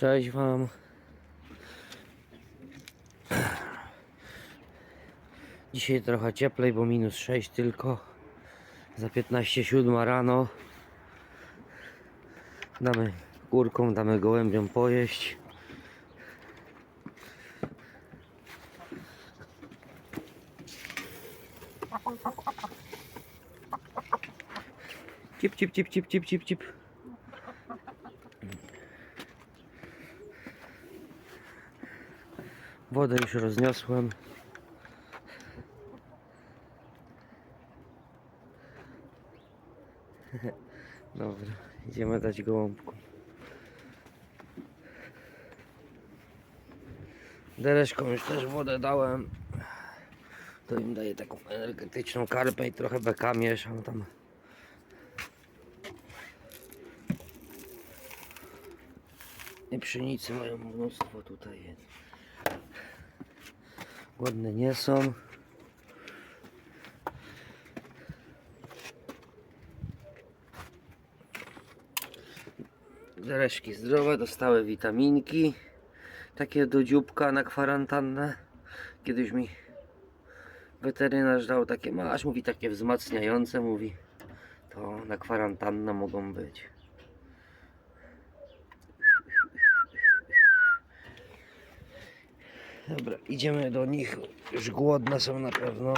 Cześć Wam. Dzisiaj trochę cieplej, bo minus 6 tylko. Za 15.07 rano. Damy kurkom, damy gołębiom pojeść. Cip, cip, cip, cip, cip, cip, cip. Wodę już rozniosłem. Dobra, idziemy dać gołąbku. Dereszką już też wodę dałem. To im daję taką energetyczną karpę i trochę beka mieszam tam. I pszenicy mają mnóstwo tutaj jest. Głodne nie są. Zereszki zdrowe, dostały witaminki. Takie do dzióbka na kwarantannę. Kiedyś mi weterynarz dał takie, masz, mówi takie wzmacniające, mówi to na kwarantannę mogą być. Dobra, idziemy do nich. Już głodne są na pewno.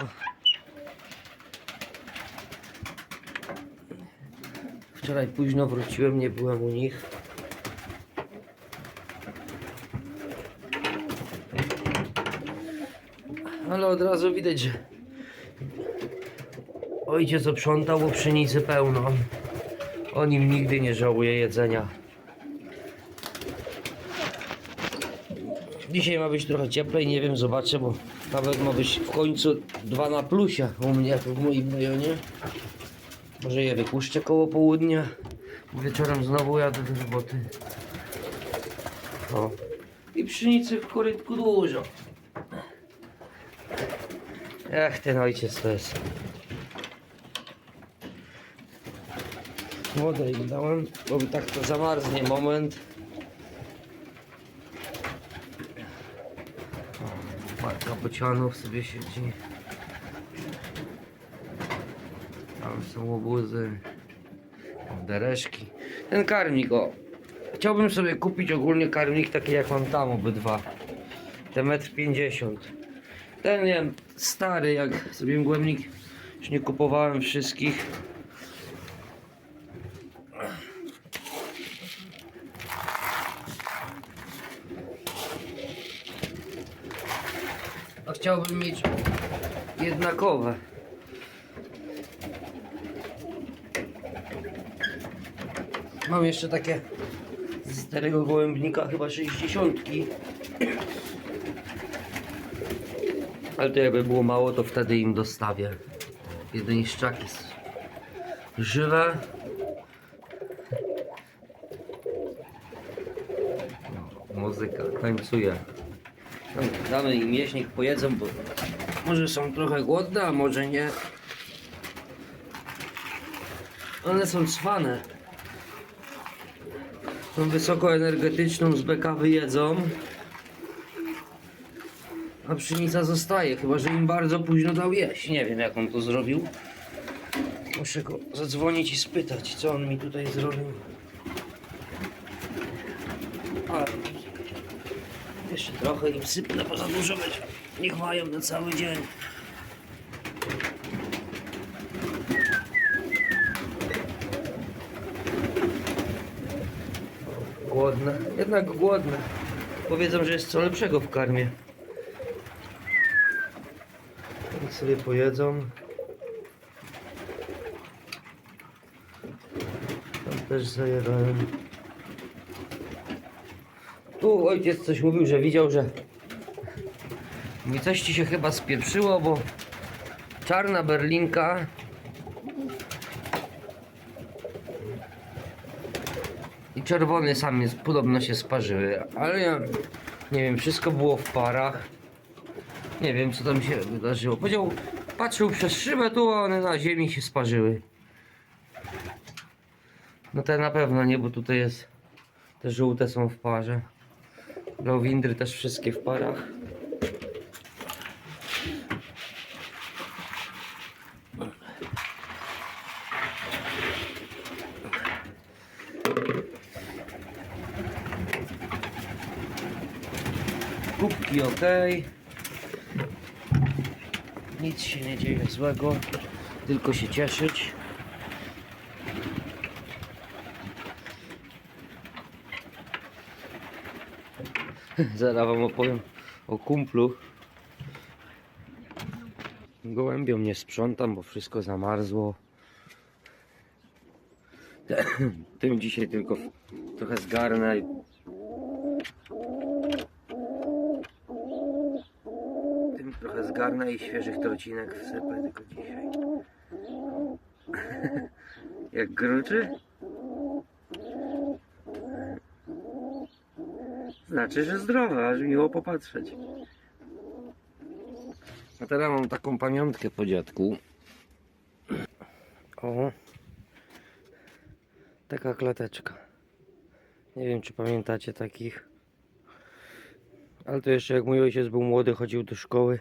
Wczoraj późno wróciłem, nie byłem u nich. Ale od razu widać, że ojciec oprzątał, bo pszenicy pełno. O nim nigdy nie żałuje jedzenia. Dzisiaj ma być trochę cieplej, nie wiem, zobaczę, bo nawet ma być w końcu 2 na plusie u mnie, w moim rejonie. Może je wypuszczę koło południa. Wieczorem znowu jadę do roboty. O. I pszenicy w korytku dużo. Ech, ten ojciec to jest. Wodę im dałem, bo tak to zamarznie moment. Parka bocianów sobie siedzi. Tam są łobuzy. Tam Dereszki. Ten karmik, o. Chciałbym sobie kupić ogólnie karmik taki jak mam tam obydwa. Te metr 50. Ten nie wiem, stary jak zrobiłem głębnik. Już nie kupowałem wszystkich. Chciałbym mieć jednakowe. Mam jeszcze takie z starego gołębnika, chyba 60. Ale to jakby było mało, to wtedy im dostawię. Jedynie szczaki żywe. No, muzyka tańcuje. Damy im jeść, niech pojedzą, bo może są trochę głodne, a może nie. One są cwane. Tą wysokoenergetyczną z beka wyjedzą. A pszenica zostaje, chyba że im bardzo późno dał jeść. Nie wiem jak on to zrobił. Muszę go zadzwonić i spytać, co on mi tutaj zrobił. A, jeszcze trochę im sypnę, bo za dużo będzie. Niech mają na cały dzień. Głodne, jednak głodne. Powiedzą, że jest co lepszego w karmie. Niech sobie pojedzą. Tam też zajadałem. Tu ojciec coś mówił, że widział, że Mówi, coś ci się chyba spieprzyło, bo czarna berlinka i czerwony sam jest, podobno się sparzyły, ale ja nie wiem, wszystko było w parach. Nie wiem, co tam się wydarzyło. Powiedział, patrzył przez szybę tu, a one na ziemi się sparzyły. No te na pewno nie, bo tutaj jest Te żółte są w parze. Lowindry też wszystkie w parach. Kubki ok. Nic się nie dzieje złego, tylko się cieszyć. Zaraz wam opowiem o kumplu. Gołębią nie sprzątam, bo wszystko zamarzło. Tym dzisiaj tylko trochę zgarnę. i- Tym trochę zgarnę i świeżych trocinek wsypę tylko dzisiaj. Jak gruczy? Znaczy, że zdrowe, aż miło popatrzeć. A teraz mam taką pamiątkę po dziadku. O. Taka klateczka. Nie wiem, czy pamiętacie takich. Ale to jeszcze jak mój ojciec był młody, chodził do szkoły,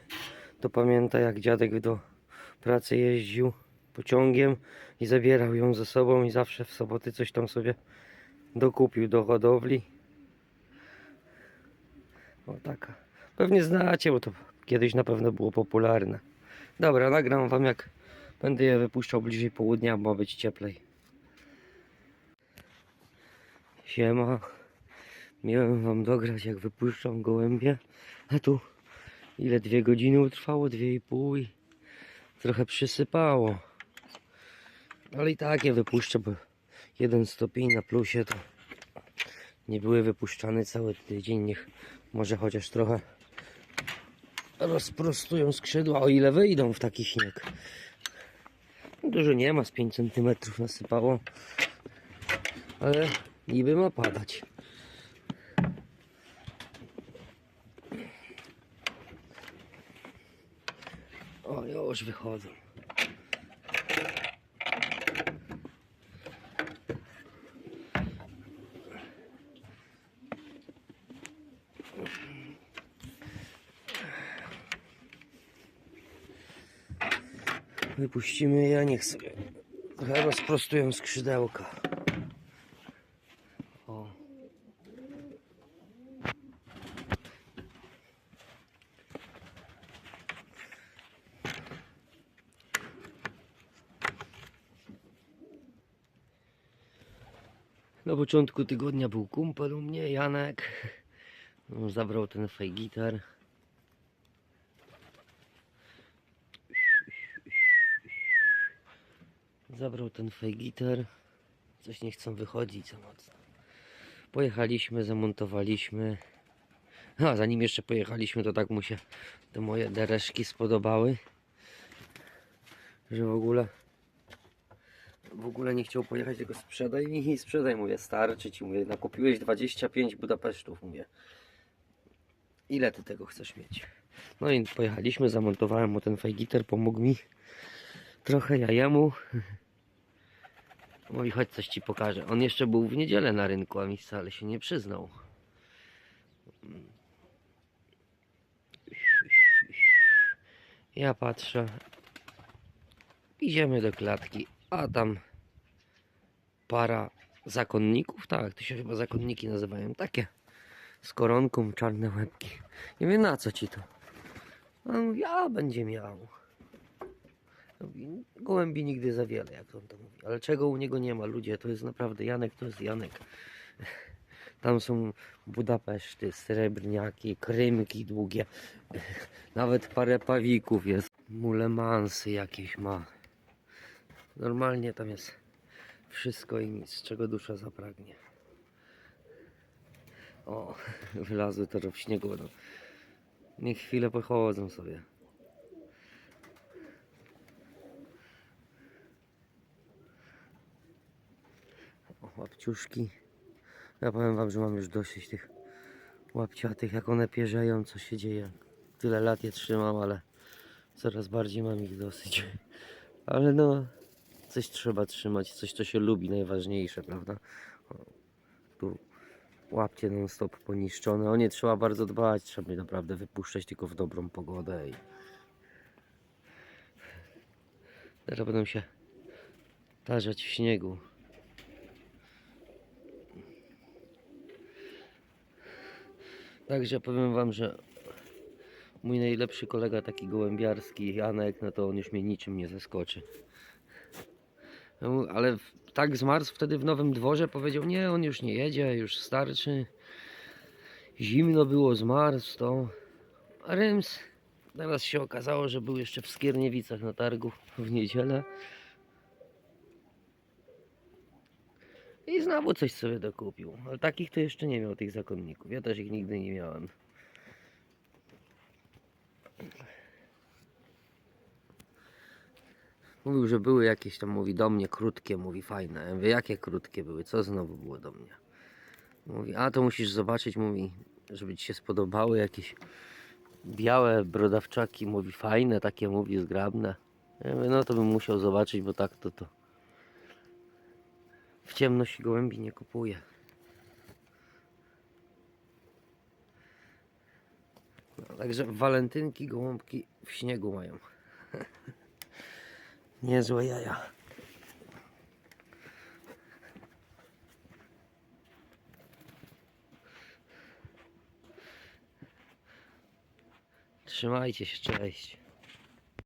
to pamięta jak dziadek do pracy jeździł pociągiem i zabierał ją ze sobą i zawsze w soboty coś tam sobie dokupił do hodowli. O taka. Pewnie znacie, bo to kiedyś na pewno było popularne. Dobra, nagram wam jak będę je wypuszczał bliżej południa, bo ma być cieplej. Siema. Miałem wam dograć jak wypuszczam gołębie. A tu ile dwie godziny trwało? Dwie i pół i trochę przysypało. Ale i tak je wypuszczę, bo jeden stopień na plusie to nie były wypuszczane cały tydzień. Niech może chociaż trochę rozprostują skrzydła, o ile wyjdą w taki śnieg. Dużo nie ma, z 5 cm nasypało, ale niby ma padać. O, już wychodzą. Wypuścimy je, niech sobie trochę rozprostują skrzydełka. O. Na początku tygodnia był kumpel u mnie, Janek. On zabrał ten fejgitar. Zabrał ten fejgiter. Coś nie chcą wychodzić za mocno. Pojechaliśmy, zamontowaliśmy. A zanim jeszcze pojechaliśmy, to tak mu się te moje dereszki spodobały. Że w ogóle w ogóle nie chciał pojechać, tylko sprzedaj mi i sprzedaj, mówię, starczy ci, mówię, nakupiłeś 25 Budapesztów, mówię. Ile ty tego chcesz mieć? No i pojechaliśmy, zamontowałem mu ten fajgiter, pomógł mi. Trochę ja jemu. Mówi, chodź coś ci pokażę. On jeszcze był w niedzielę na rynku, a mi wcale się nie przyznał. Ja patrzę. Idziemy do klatki, a tam para zakonników, tak, to się chyba zakonniki nazywają, takie z koronką, czarne łebki. Nie wiem na co ci to. A on mówi, a będzie miał. Gołębi nigdy za wiele, jak on to mówi. Ale czego u niego nie ma, ludzie, to jest naprawdę Janek, to jest Janek. Tam są Budapeszty, srebrniaki, krymki długie. Nawet parę pawików jest. Mulemansy jakieś ma. Normalnie tam jest wszystko i nic, czego dusza zapragnie. O, wylazły to w śniegu. Niech chwilę pochodzą sobie. O, łapciuszki. Ja powiem wam, że mam już dosyć tych łapciatych, jak one pierzeją, co się dzieje. Tyle lat je trzymam, ale coraz bardziej mam ich dosyć. Ale no, coś trzeba trzymać, coś co się lubi, najważniejsze, prawda? Tu łapcie non stop poniszczone. O nie trzeba bardzo dbać, trzeba je naprawdę wypuszczać tylko w dobrą pogodę. I... Teraz będą się tarzać w śniegu. Także powiem wam, że mój najlepszy kolega taki gołębiarski, Janek, no to on już mnie niczym nie zaskoczy. Ale tak zmarzł wtedy w Nowym Dworze, powiedział, nie, on już nie jedzie, już starczy. Zimno było, zmarzł to. A Ryms, teraz się okazało, że był jeszcze w Skierniewicach na targu w niedzielę. I znowu coś sobie dokupił. Ale takich to jeszcze nie miał, tych zakonników. Ja też ich nigdy nie miałem. Mówił, że były jakieś tam, mówi do mnie krótkie, mówi fajne. Ja mówię, jakie krótkie były? Co znowu było do mnie? Mówi, a to musisz zobaczyć, mówi, żeby ci się spodobały jakieś białe brodawczaki, mówi fajne, takie mówi zgrabne. Ja mówię, no to bym musiał zobaczyć, bo tak to to w ciemność gołębi nie kupuję. No, także walentynki gołąbki w śniegu mają. Niezłe jaja. Trzymajcie się, cześć.